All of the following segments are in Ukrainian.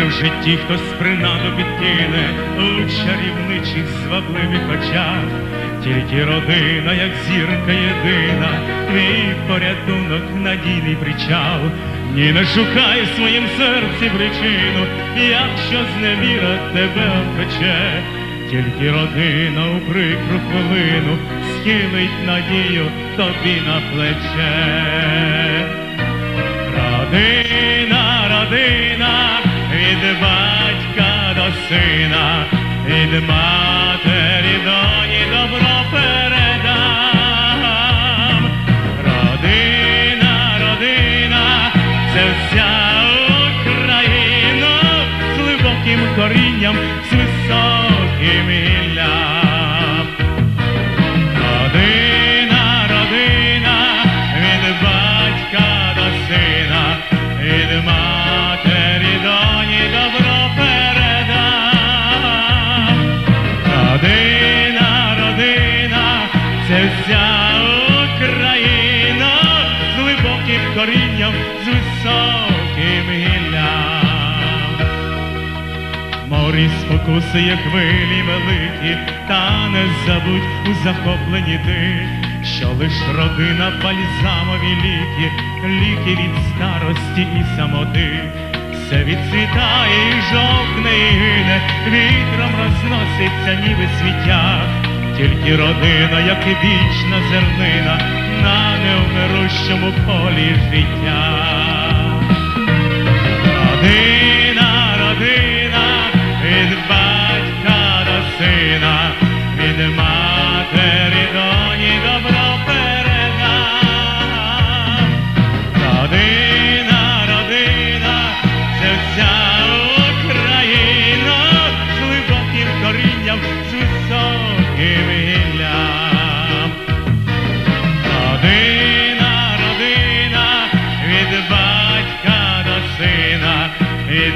житті хтось принаду підкине у чарівничих звабливих очах, тільки родина, як зірка єдина, твій порятунок, надійний причал. Ні, не шукай в своїм серці причину, якщо зневіра тебе обпече, тільки родина у прикру хвилину схилить надію тобі на плече. Родина, батька до сина, від матері Морі спокусує хвилі великі, та не забудь у захопленні ти, що лиш родина бальзамові ліки, ліки від старості і самоти. Все відцвітає і жовтне і гине, вітром розноситься, ніби свіття, тільки родина, як і вічна зернина, на невмирущому полі життя. Родина,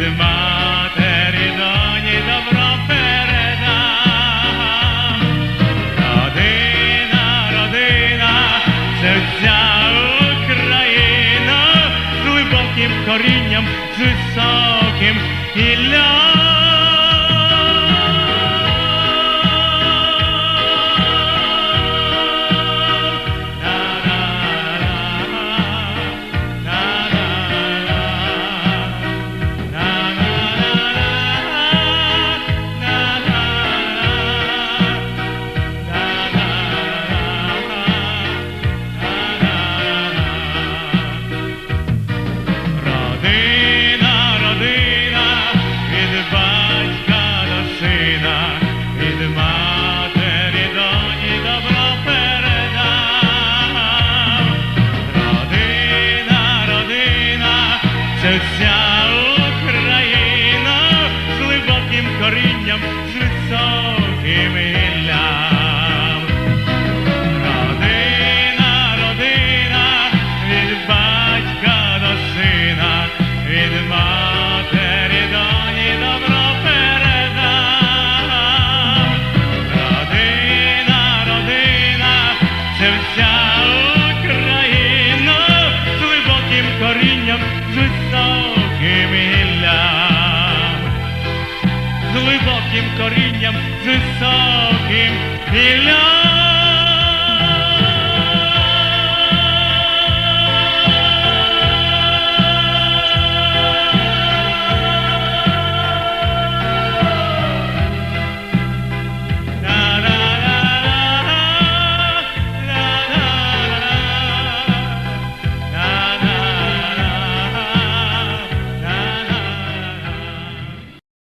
від матері доні добро. Родина, родина, це вся Україна з глибоким корінням, з високим Родина, вся Україна з глибоким корінням, з високим гіллям. Родина, родина, від батька до сина, від матері доні добро передам. Родина, родина, це вся Україна з глибоким корінням, високим гіллям з глибоким корінням, з високим гіллям.